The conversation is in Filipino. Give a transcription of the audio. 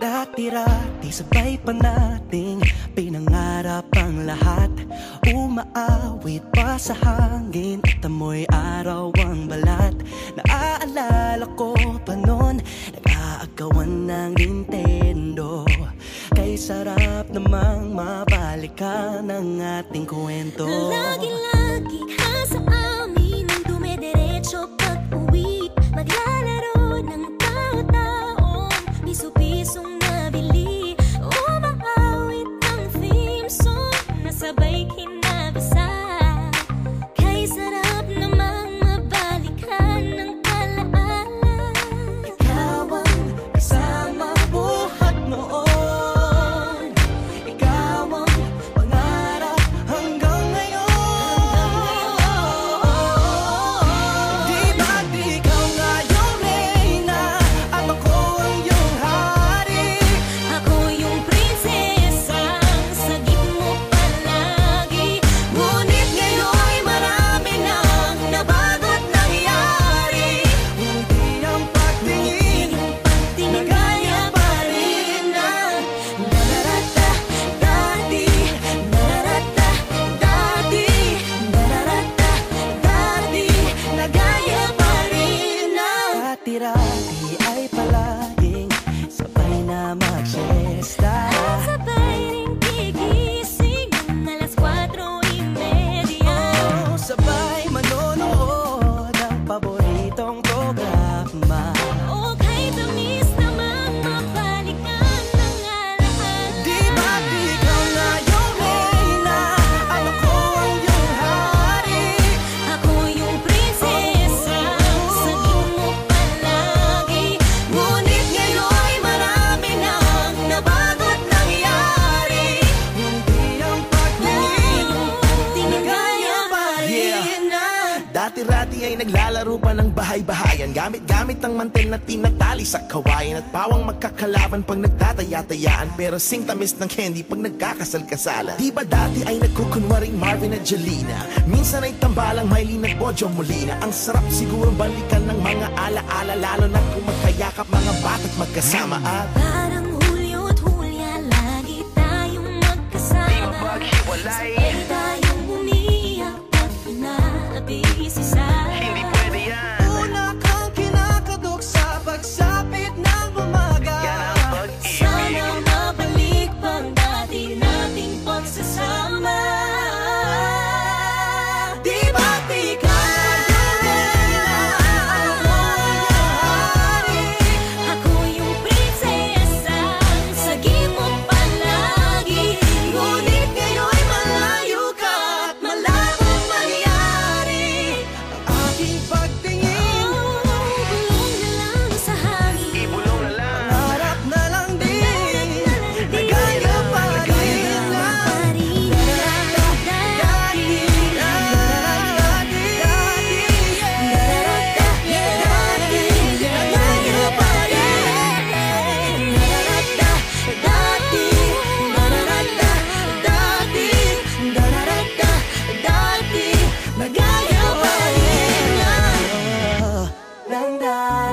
Dati-rati sabay pa nating Pinangarap ang lahat. Umaawit pa sa hangin At amoy araw ang balat. Naaalala ko pa noon Nag-aagawan ng Nintendo. Kay sarap namang mabalikan ang ating kwento. Lagi-lagi ka sa amin Nang dumediretso pag-uwi. Maglalaro kinabasa Kay ay naglalaro pa ng bahay-bahayan. Gamit-gamit ang mantel na tinatali sa kawayan At pawang magkakalaban pag nagtataya-tayaan. Pero sing tamis ng candy pag nagkakasal-kasalan. Di ba dati ay nagkukunwaring Marvin at Jelena? Minsan ay tambalang Mylene at Bojo Molina. Ang sarap siguro balikan ng mga ala-ala Lalo na kung magkayakap mga bata't magkasama. At Parang Hulyo't Hulya Lagi tayong magkasama. Maghiwalay Nagagawa niya ah, ng dahil